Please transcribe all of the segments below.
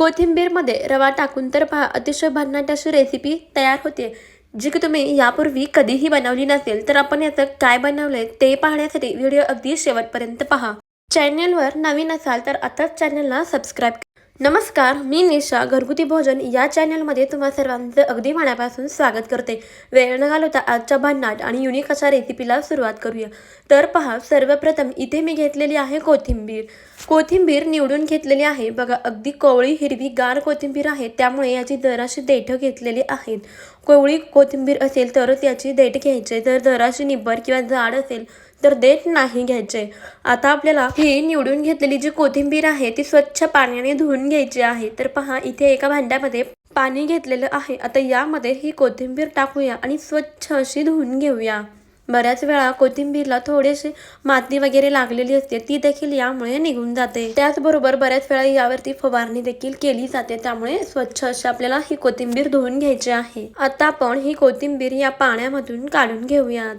कोथिंबीरमध्ये रवा टाकून तर पहा अतिशय भन्नाट अशी रेसिपी तयार होते. जी की तुम्ही यापूर्वी कधीही बनवली नसेल तर आपण याचं काय बनवलंय ते पाहण्यासाठी व्हिडिओ अगदी शेवटपर्यंत पहा. चॅनेलवर नवीन असाल तर आताच चॅनलला सबस्क्राईब नमस्कार मी निशा घरगुती भोजन या चॅनलमध्ये तुम्हा सर्वांचं अगदी मनापासून स्वागत करते. वेळ न घालवता आजच्या भन्नाट आणि युनिक अशा रेसिपीला सुरुवात करूया. तर पहा सर्वप्रथम इथे मी घेतलेली आहे कोथिंबीर. कोथिंबीर निवडून घेतलेली आहे. बघा अगदी कोवळी हिरवी गार कोथिंबीर आहे. त्यामुळे याची जराशी देठं घेतलेली आहेत. कोवळी कोथिंबीर असेल तरच याची देठ घ्यायचे. जर जराशी निब्बर किंवा जाड असेल तर देठ नाही घ्यायचे. आता आपल्याला ही निवडून घेतलेली जी कोथिंबीर आहे ती स्वच्छ पाण्याने धुवून घ्यायची आहे. तर पहा इथे एका भांड्यामध्ये पाणी घेतलेलं आहे. आता यामध्ये ही कोथिंबीर टाकूया आणि स्वच्छ अशी धुवून घेऊया. बऱ्याच वेळा कोथिंबीरला थोडीशी माती वगैरे लागलेली असते ती देखील यामुळे निघून जाते. त्याचबरोबर बऱ्याच वेळा यावरती फवारणी देखील केली जाते त्यामुळे स्वच्छ अशी आपल्याला ही कोथिंबीर धुवून घ्यायची आहे. आता आपण ही कोथिंबीर या पाण्यामधून काढून घेऊयात.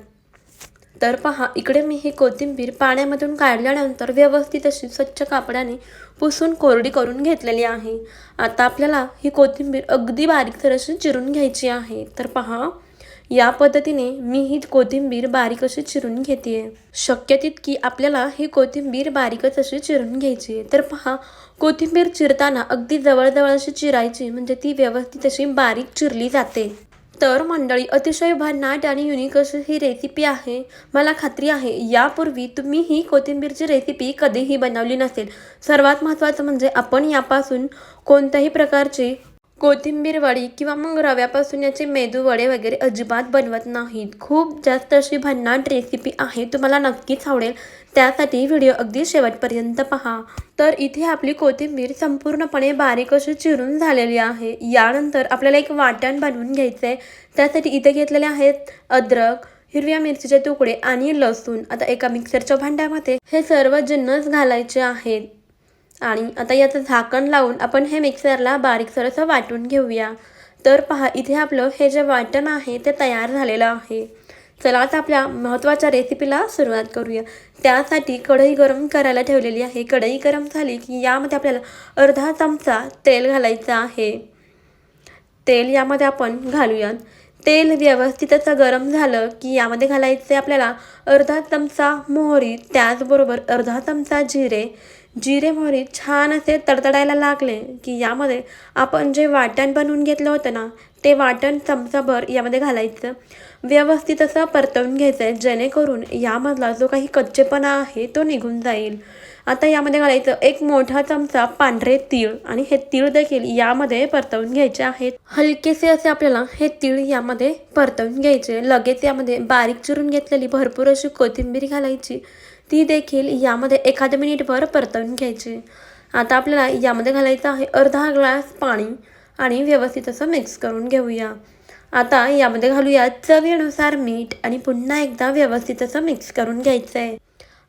तर पहा इकडे मी ही कोथिंबीर पाण्यामधून काढल्यानंतर व्यवस्थित अशी स्वच्छ कापडाने पुसून कोरडी करून घेतलेली आहे. आता आपल्याला ही कोथिंबीर अगदी बारीक अशी चिरून घ्यायची आहे. तर पहा या पद्धतीने मी ही कोथिंबीर बारीक अशी चिरून घेते शक्य तितकी आपल्याला ही कोथिंबीर बारीकच अशी चिरून घ्यायची आहे. तर पहा कोथिंबीर चिरताना अगदी जवळजवळ अशी चिरायची म्हणजे ती व्यवस्थित अशी बारीक चिरली जाते. तर मंडळी अतिशय भन्नाट आणि युनिक अशी ही रेसिपी आहे. मला खात्री आहे यापूर्वी तुम्ही ही कोथिंबीरची रेसिपी कधीही बनवली नसेल. सर्वात महत्त्वाचं म्हणजे आपण यापासून कोणत्याही प्रकारची कोथिंबीर वडी किंवा मग रव्यापासून याचे मेदू वडे वगैरे अजिबात बनवत नाहीत. खूप जास्त अशी भन्नाट रेसिपी आहे तुम्हाला नक्कीच आवडेल. त्यासाठी व्हिडिओ अगदी शेवटपर्यंत पहा. तर इथे आपली कोथिंबीर संपूर्णपणे बारीक अशी चिरून झालेली आहे. यानंतर आपल्याला एक वाटण बनवून घ्यायचं आहे त्यासाठी इथे घेतलेले आहेत अद्रक हिरव्या मिरचीचे तुकडे आणि लसूण. आता एका मिक्सरच्या भांड्यामध्ये हे सर्व जिन्नस घालायचे आहेत. आणि आता याचं झाकण लावून आपण हे मिक्सरला बारीक सरसं वाटून घेऊया. तर पहा इथे आपलं हे जे वाटण आहे ते तयार झालेलं आहे. चला आता आपल्या महत्त्वाच्या रेसिपीला सुरुवात करूया. त्यासाठी कढई गरम करायला ठेवलेली आहे. कढई गरम झाली की यामध्ये आपल्याला अर्धा चमचा तेल घालायचं आहे. तेल यामध्ये आपण घालूयात. तेल व्यवस्थित असं गरम झालं की यामध्ये घालायचे आपल्याला अर्धा चमचा मोहरी त्याचबरोबर अर्धा चमचा जिरे. जिरे मोहरी छान असे तडतडायला लागले की यामध्ये आपण जे वाटण बनवून घेतलं होतं ना ते वाटण चमचाभर यामध्ये घालायचं. व्यवस्थित असं परतवून घ्यायचं आहे. जेणेकरून यामधला जो काही कच्चेपणा आहे तो निघून जाईल. आता यामध्ये घालायचं एक मोठा चमचा पांढरे तीळ आणि हे तीळ देखील यामध्ये परतवून घ्यायचे आहेत. हलकेसे असे आपल्याला हे तीळ यामध्ये परतवून घ्यायचे. लगेच यामध्ये बारीक चिरून घेतलेली भरपूर अशी कोथिंबीर घालायची. ती देखील यामध्ये एखाद्या मिनिटभर परतवून घ्यायची. आता आपल्याला यामध्ये घालायचं आहे अर्धा ग्लास पाणी आणि व्यवस्थित असं मिक्स करून घेऊया. आता यामध्ये घालूया चवीनुसार मीठ आणि पुन्हा एकदा व्यवस्थित असं मिक्स करून घ्यायचं आहे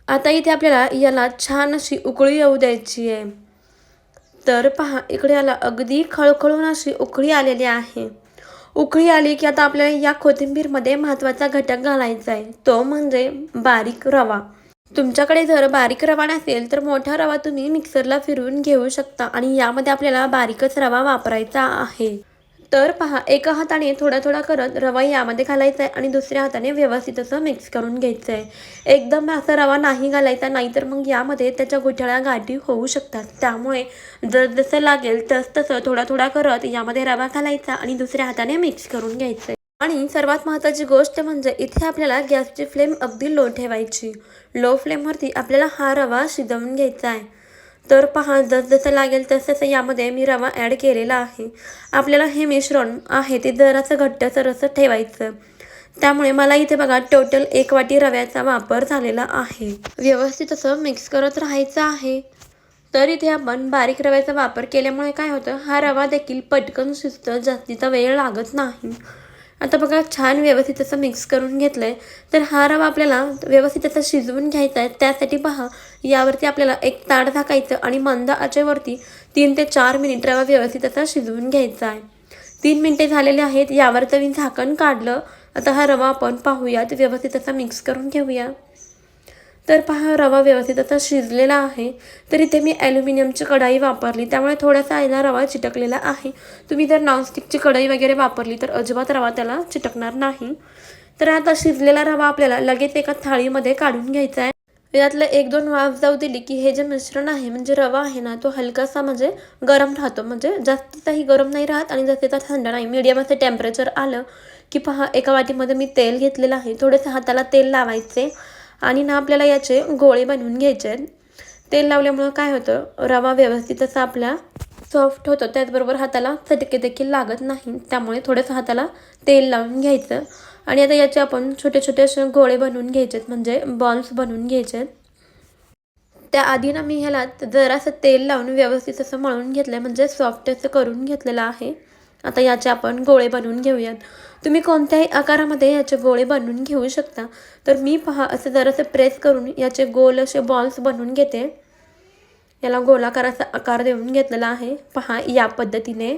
आता इथे आपल्याला याला छान अशी उकळी येऊ द्यायची आहे. तर पहा इकडे याला अगदी खळखळून अशी उकळी आलेली आहे. उकळी आली की आता आपल्याला या कोथिंबीरमध्ये महत्त्वाचा घटक घालायचा आहे तो म्हणजे बारीक रवा. तुमच्याकडे जर बारीक रवा नसेल तर मोठा रवा तुम्ही मिक्सरला फिरवून घेऊ शकता आणि यामध्ये आपल्याला बारीकच रवा वापरायचा आहे. तर पहा एका हाताने थोडा थोडा करत रवा यामध्ये घालायचा आहे आणि दुसऱ्या हाताने व्यवस्थित असं मिक्स करून घ्यायचं आहे एकदम असा रवा नाही घालायचा नाहीतर मग यामध्ये त्याच्या गुठळ्या गाठी होऊ शकतात. त्यामुळे जर जसं लागेल तस तसं थोडा थोडा करत यामध्ये रवा घालायचा आणि दुसऱ्या हाताने मिक्स करून घ्यायचं आहे आणि सर्वात महत्त्वाची गोष्ट म्हणजे इथे आपल्याला गॅसची फ्लेम अगदी लो ठेवायची. लो फ्लेमवरती आपल्याला हा रवा शिजवून घ्यायचा आहे तर पहा जसं लागेल तसतसं यामध्ये मी रवा ॲड केलेला आहे. आपल्याला हे मिश्रण आहे ते जरासं घट्टसर असं ठेवायचं. त्यामुळे मला इथे बघा टोटल एक वाटी रव्याचा वापर झालेला आहे. व्यवस्थित असं मिक्स करत राहायचं आहे. तर इथे आपण बारीक रव्याचा वापर केल्यामुळे काय होतं हा रवा देखील पटकन शिजतं जास्तीचा वेळ लागत नाही. आता बघा छान व्यवस्थित असं मिक्स करून घेतलं आहे तर हा रवा आपल्याला व्यवस्थित असं शिजवून घ्यायचा आहे. त्यासाठी पहा यावरती आपल्याला एक ताट झाकायचं आणि मंद आचेवरती तीन ते चार मिनिट रवा व्यवस्थित असा शिजवून घ्यायचा आहे. तीन मिनटे झालेले आहेत. यावरचं मी झाकण काढलं. आता हा रवा आपण पाहूयात. व्यवस्थित असा मिक्स करून घेऊया. तर पहा रवा व्यवस्थित आता शिजलेला आहे. तर इथे मी ॲल्युमिनियमची कढाई वापरली. त्यामुळे थोडासा याला रवा चिटकलेला आहे. तुम्ही जर नॉनस्टिकची कढई वगैरे वापरली तर अजिबात रवा त्याला चिटकणार नाही. तर आता शिजलेला रवा आपल्याला लगेच एका थाळीमध्ये काढून घ्यायचा आहे. यातलं एक दोन वाफ जाऊ दिली की हे जे मिश्रण आहे म्हणजे रवा आहे ना तो हलकासा म्हणजे गरम राहतो. म्हणजे जास्तीचाही गरम नाही राहत आणि जास्तीचा थंड नाही. मीडियम असं टेम्परेचर आलं की पहा एका वाटीमध्ये मी तेल घेतलेलं आहे. थोडंसं हाताला तेल लावायचे. आणि ना आपल्याला याचे गोळे बनवून घ्यायचे आहेत. तेल लावल्यामुळं काय होतं रवा व्यवस्थित असा आपला सॉफ्ट होतो. त्याचबरोबर हाताला चटके देखील लागत नाही. त्यामुळे थोडंसं हाताला तेल लावून घ्यायचं. आणि आता याचे आपण छोटे छोटे असे गोळे बनवून घ्यायचे आहेत. म्हणजे बॉल्स बनवून घ्यायचे आहेत. त्याआधी ना मी ह्याला जरासं तेल लावून व्यवस्थित असं मळून घेतलं आहे म्हणजे सॉफ्ट असं करून घेतलेलं आहे. आता याचे आपण गोळे बनवून घेऊयात. तुम्ही कोणत्याही आकारामध्ये याचे गोळे बनवून घेऊ शकता. तर मी पहा असं जरासं प्रेस करून याचे गोल असे बॉल्स बनवून घेते. याला गोलाकार असा आकार देऊन घेतलेला आहे. पहा या पद्धतीने.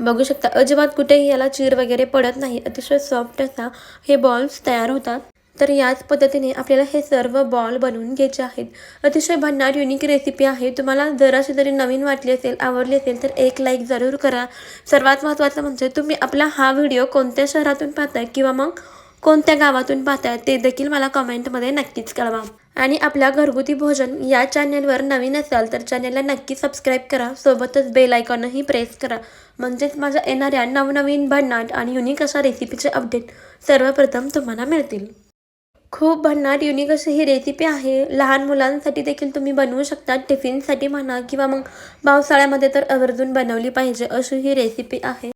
बघू शकता अजिबात कुठेही याला चीर वगैरे पडत नाही. अतिशय सॉफ्ट असा हे बॉल्स तयार होतात. तर याच पद्धतीने आपल्याला हे सर्व बॉल बनवून घ्यायचे आहेत. अतिशय भन्नाट युनिक रेसिपी आहे. तुम्हाला जराशी जरी नवीन वाटली असेल आवडली असेल तर एक लाईक जरूर करा. सर्वात महत्त्वाचं म्हणजे तुम्ही आपला हा व्हिडिओ कोणत्या शहरातून पाहताय किंवा मग कोणत्या गावातून पाहताय ते देखील मला कमेंटमध्ये नक्कीच कळवा. आणि आपल्या घरगुती भोजन या चॅनेलवर नवीन असाल तर चॅनेलला नक्की सबस्क्राईब करा. सोबतच बेल आयकॉनही प्रेस करा. म्हणजेच माझ्या येणाऱ्या नवनवीन भन्नाट आणि युनिक अशा रेसिपीचे अपडेट सर्वप्रथम तुम्हाला मिळतील. खूप भन्नाट युनिक अशी ही रेसिपी आहे. लहान मुलांसाठी देखील तुम्ही बनवू शकता टिफिनसाठी म्हणा किंवा मग पावसाळ्यामध्ये तर आवर्जून बनवली पाहिजे अशी ही रेसिपी आहे.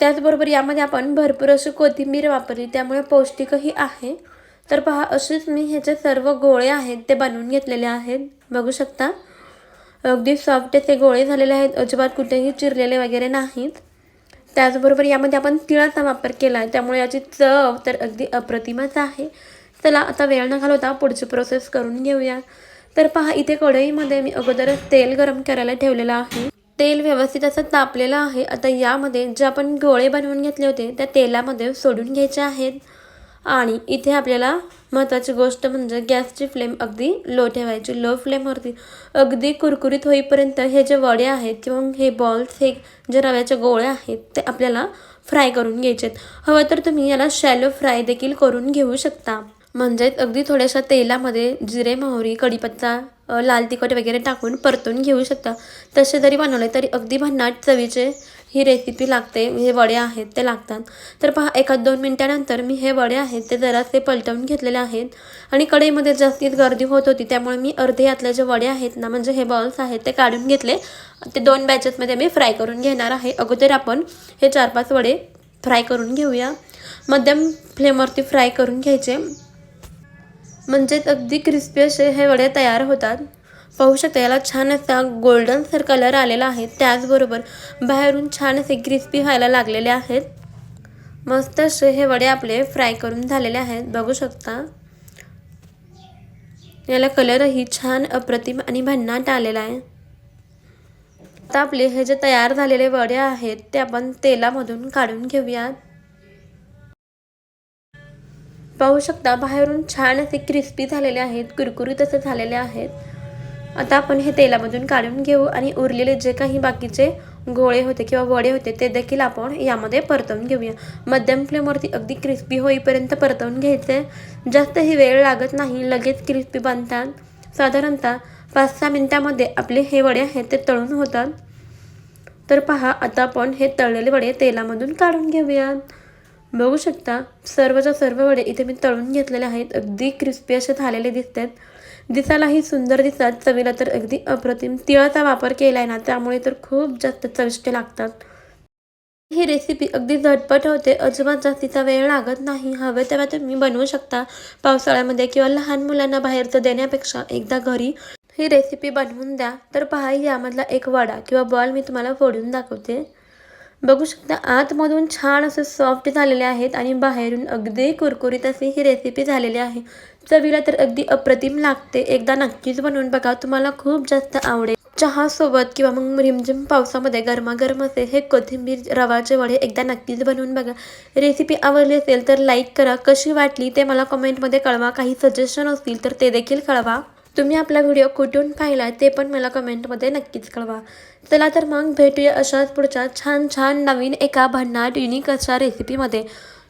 त्याचबरोबर यामध्ये आपण भरपूर अशी कोथिंबीर वापरली त्यामुळे पौष्टिकही आहे. तर पहा असेच मी ह्याचे सर्व गोळे आहेत ते बनवून घेतलेले आहेत. बघू शकता. अगदी सॉफ्ट असे गोळे झालेले आहेत. अजिबात कुठेही चिरलेले वगैरे नाहीत. त्याचबरोबर यामध्ये आपण तिळाचा वापर केला आहे. त्यामुळे याची चव तर अगदी अप्रतिमच आहे. चला आता वेळ न घालवता पुढची प्रोसेस करून घेऊया. तर पहा इथे कढईमध्ये मी अगोदरच तेल गरम करायला ठेवलेलं आहे. तेल व्यवस्थित असं तापलेलं आहे. आता यामध्ये जे आपण गोळे बनवून घेतले होते त्या तेलामध्ये सोडून घ्यायचे आहेत. आणि इथे आपल्याला महत्त्वाची गोष्ट म्हणजे गॅसची फ्लेम अगदी लो ठेवायची. लो फ्लेमवरती अगदी कुरकुरीत होईपर्यंत हे जे वडे आहेत किंवा हे बॉल्स हे जे रव्याचे गोळे आहेत ते आपल्याला फ्राय करून घ्यायचे आहेत हवं तर तुम्ही याला शॅलो फ्राय देखील करून घेऊ शकता. म्हणजेच अगदी थोड्याशा तेलामध्ये जिरे मोहरी कढीपत्ता लाल तिखट वगैरे टाकून परतून घेऊ शकता. तसे जरी बनवले तरी अगदी भन्नाट चवीचे ही रेसिपी लागते. हे वडे आहेत ते लागतात. तर पहा एखाद दोन मिनटानंतर मी हे वडे आहेत ते जरासे पलटवून घेतलेले आहेत. आणि कढईमध्ये जास्तीत गर्दी होत होती त्यामुळे मी अर्धे यातले जे वडे आहेत ना म्हणजे हे बॉल्स आहेत ते काढून घेतले. ते दोन बॅचेसमध्ये मी फ्राय करून घेणार आहे. अगोदर आपण हे चार पाच वडे फ्राय करून घेऊया. मध्यम फ्लेमवरती फ्राय करून घ्यायचे. म्हणजेच अगदी क्रिस्पी असे हे वडे तयार होतात. पाहू शकता याला छान असा गोल्डन सर कलर आलेला आहे. त्याचबरोबर बाहेरून छान असे क्रिस्पी व्हायला लागलेले आहेत. मस्त असे हे वडे आपले फ्राय करून झालेले आहेत. बघू शकता. याला कलरही छान अप्रतिम आणि भन्नाट आलेला आहे. आता आपले हे जे तयार झालेले वडे आहेत ते आपण तेलामधून काढून घेऊयात. पाहू शकता बाहेरून छान असे क्रिस्पी झालेले आहेत कुरकुरीत असे झालेले आहेत. आता आपण हे तेलामधून काढून घेऊ आणि उरलेले जे काही बाकीचे गोळे होते किंवा वडे होते ते देखील आपण यामध्ये परतवून घेऊया. मध्यम फ्लेमवरती अगदी क्रिस्पी होईपर्यंत परतवून घ्यायचे. जास्तही वेळ लागत नाही लगेच क्रिस्पी बनतात. साधारणतः पाच सहा मिनटामध्ये आपले हे वडे आहेत ते तळून होतात. तर पहा आता आपण हे तळलेले वडे तेलामधून काढून घेऊयात. बघू शकता सर्वच्या सर्व वडे इथे मी तळून घेतलेले आहेत. अगदी क्रिस्पी असे झालेले दिसतात. दिसायलाही सुंदर दिसतात. चवीला तर अगदी अप्रतिम तिळाचा वापर केला आहे ना त्यामुळे तर खूप जास्त चविष्ट लागतात. ही रेसिपी अगदी झटपट होते. अजिबात जास्तीचा वेळ लागत नाही. हवे तेव्हा तुम्ही बनवू शकता. पावसाळ्यामध्ये किंवा लहान मुलांना बाहेरचं देण्यापेक्षा एकदा घरी ही रेसिपी बनवून द्या. तर पहा यामधला एक वडा किंवा बॉल मी तुम्हाला फोडून दाखवते. बघू शकता आतमधून छान असं सॉफ्ट झालेले आहेत आणि बाहेरून अगदी कुरकुरीत अशी ही रेसिपी झालेली आहे. चवीला तर अगदी अप्रतिम लागते. एकदा नक्कीच बनवून बघा तुम्हाला खूप जास्त आवडेल. चहासोबत किंवा मग रिमझिम पावसामध्ये गरमागरम असे हे कोथिंबीर रवाचे वडे एकदा नक्कीच बनवून बघा. रेसिपी आवडली असेल तर लाईक करा. कशी वाटली ते मला कमेंटमध्ये कळवा. काही सजेशन असतील तर ते देखील कळवा. तुम्ही आपला व्हिडिओ कुठून पाहिला ते पण मला कमेंटमध्ये नक्कीच कळवा. चला तर मग भेटूया अशाच पुढच्या छान छान नवीन एका भन्नाट युनिक अशा रेसिपीमध्ये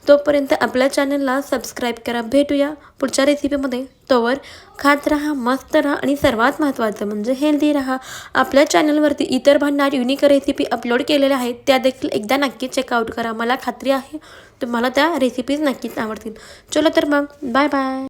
तोपर्यंत आपल्या चॅनलला सबस्क्राईब करा. भेटूया पुढच्या रेसिपीमध्ये तोवर खात राहा मस्त राहा आणि सर्वात महत्त्वाचं म्हणजे हेल्दी राहा. आपल्या चॅनलवरती इतर भन्नाट युनिक रेसिपी अपलोड केलेल्या आहेत त्या देखील एकदा नक्की चेकआउट करा. मला खात्री आहे तुम्हाला त्या रेसिपीज नक्कीच आवडतील. चलो तर मग बाय बाय